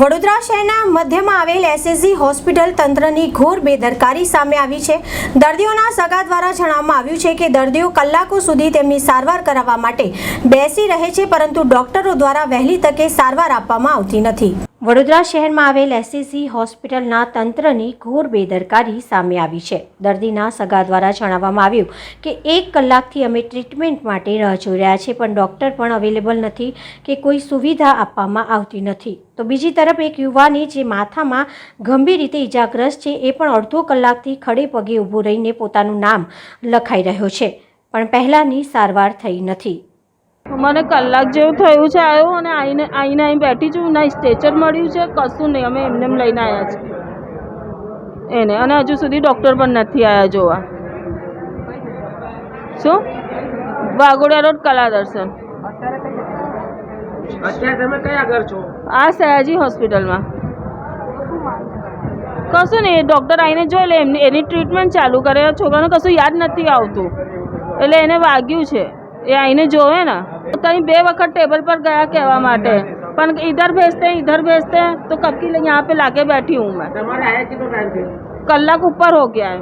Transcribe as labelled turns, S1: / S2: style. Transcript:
S1: વડોદરા શહેરના મધ્યમાં આવેલ એસએસજી હોસ્પિટલ તંત્રની ઘોર બેદરકારી સામે આવી છે. દર્દીઓના સગા દ્વારા જણાવવામાં આવ્યું છે કે દર્દીઓ કલાકો સુધી તેમની સારવાર કરાવવા માટે બેસી રહે છે, પરંતુ ડોક્ટરો દ્વારા વહેલી તકે સારવાર આપવામાં આવતી નથી. વડોદરા શહેરમાં આવેલ એસએસજી હોસ્પિટલના તંત્રની ઘોર બેદરકારી સામે આવી છે. દર્દીના સગા દ્વારા જણાવવામાં આવ્યું કે એક કલાકથી અમે ટ્રીટમેન્ટ માટે રાહ જોઈ રહ્યા છીએ, પણ ડૉક્ટર પણ અવેલેબલ નથી કે કોઈ સુવિધા આપવામાં આવતી નથી. તો બીજી તરફ એક યુવાની જે માથામાં ગંભીર રીતે ઇજાગ્રસ્ત છે, એ પણ અડધો કલાકથી ખડે પગે ઊભો રહીને પોતાનું નામ લખાઈ રહ્યો છે. પણ પહેલાંની સારવાર થઈ નથી.
S2: મને કલાક જેવું થયું છે આવ્યો અને આવીને આવીને અહીં બેઠી છું. ના સ્ટેચર મળ્યું છે કશું નહીં. અમે એમને એમ લઈને આવ્યા છીએ એને. અને હજુ સુધી ડૉક્ટર પણ નથી આવ્યા જોવા. શું? વાઘોડિયા રોડ કલા દર્શન. આ સયાજી હોસ્પિટલમાં. કશું નહીં. ડૉક્ટર આવીને જોઈ લે. એમની એની ટ્રીટમેન્ટ ચાલુ કરે. છોકરાને કશું યાદ નથી આવતું. એટલે એને વાગ્યું છે. એ આવીને જોવે ને ત્યાં બે વખત ટેબલ પર ગયા કહેવા માટે પણ ઇધર ભેજતે ઇધર ભેજતે તો કબ की यहाँ पे लाके बैठी हूँ मैं
S3: તમારે આયા કેટલો ટાઈમ થયો
S2: કલાક ઉપર हो गया है